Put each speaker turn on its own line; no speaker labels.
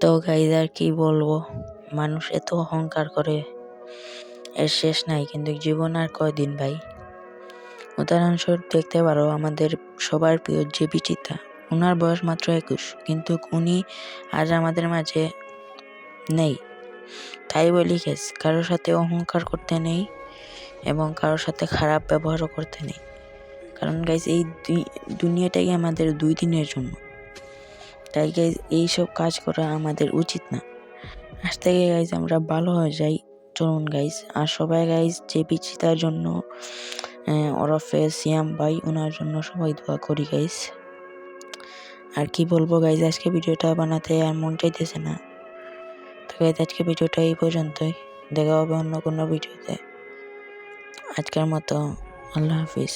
তো গাইজ, আর কি বলব? মানুষ এত অহংকার করে। এর শেষ নাই, কিন্তু জীবন আর কয়দিন ভাই? উদাহরণস্বরূপ দেখতে পারো, আমাদের সবার প্রিয় যে বিচিতা ওনার বয়স মাত্র একুশ, কিন্তু উনি আজ আমাদের মাঝে নেই। তাই বলি গেস কারোর সাথে অহংকার করতে নেই এবং কারোর সাথে খারাপ ব্যবহারও করতে নেই। কারণ গাইজ এই দুনিয়াটাই আমাদের দুই দিনের জন্য। তাই গাইজ এইসব কাজ করা আমাদের উচিত না। আজ থেকে গাইজ আমরা ভালো হয়ে যাই। চলুন গাইজ আর সবাই গাইজ যে বিচিতার জন্য ওরফে সিয়াম ভাই ওনার জন্য সবাই দোয়া করি গাইজ আর কি বলব গাইজ আজকে ভিডিওটা বানাতে আর মন চাইতেছে না। তো গাইজ আজকে ভিডিওটা এই পর্যন্তই। দেখা হবে অন্য কোনো ভিডিওতে। আজকের মতো, আল্লাহ হাফিজ।